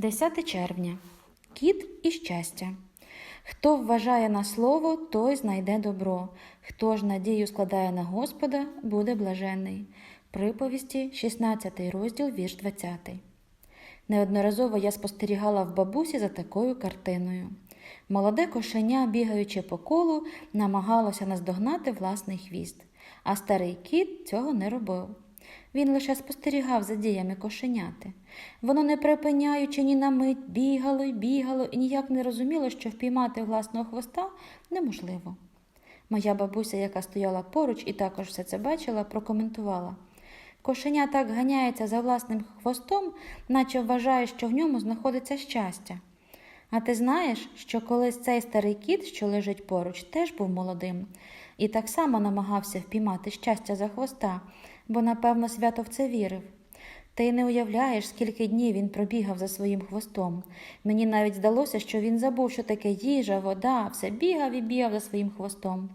10 червня. Кіт і щастя. Хто вважає на слово, той знайде добро. Хто ж надію складає на Господа, буде блажений. Приповісті, 16 розділ, вірш 20. Неодноразово я спостерігала в бабусі за такою картиною. Молоде кошеня, бігаючи по колу, намагалося наздогнати власний хвіст, а старий кіт цього не робив. Він лише спостерігав за діями кошеняти. Воно, не припиняючи ні на мить, бігало й бігало і ніяк не розуміло, що впіймати власного хвоста неможливо. Моя бабуся, яка стояла поруч і також все це бачила, прокоментувала. Кошеня так ганяється за власним хвостом, наче вважає, що в ньому знаходиться щастя. А ти знаєш, що колись цей старий кіт, що лежить поруч, теж був молодим, і так само намагався впіймати щастя за хвоста, бо, напевно, свято в це вірив. Ти й не уявляєш, скільки днів він пробігав за своїм хвостом. Мені навіть здалося, що він забув, що таке їжа, вода, все бігав і бігав за своїм хвостом.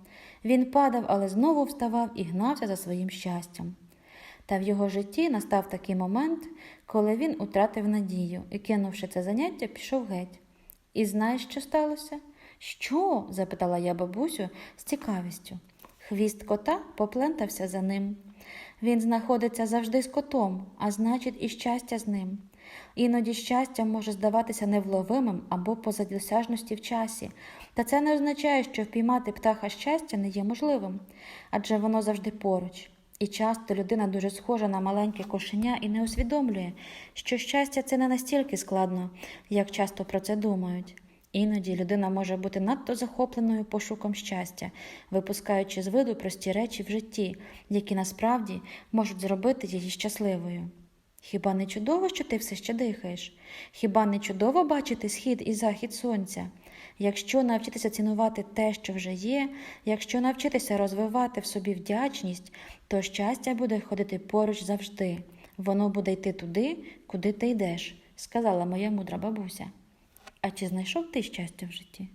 Він падав, але знову вставав і гнався за своїм щастям. Та в його житті настав такий момент, коли він утратив надію і, кинувши це заняття, пішов геть. І знаєш, що сталося? Що? запитала я бабусю з цікавістю. Хвіст кота поплентався за ним. Він знаходиться завжди з котом, а значить, і щастя з ним. Іноді щастя може здаватися невловимим або поза досяжності в часі, та це не означає, що впіймати птаха щастя не є можливим, адже воно завжди поруч. І часто людина дуже схожа на маленьке кошеня і не усвідомлює, що щастя це не настільки складно, як часто про це думають. Іноді людина може бути надто захопленою пошуком щастя, випускаючи з виду прості речі в житті, які насправді можуть зробити її щасливою. Хіба не чудово, що ти все ще дихаєш? Хіба не чудово бачити схід і захід сонця? Якщо навчитися цінувати те, що вже є, якщо навчитися розвивати в собі вдячність, то щастя буде ходити поруч завжди. Воно буде йти туди, куди ти йдеш, сказала моя мудра бабуся. А чи знайшов ти щастя в житті?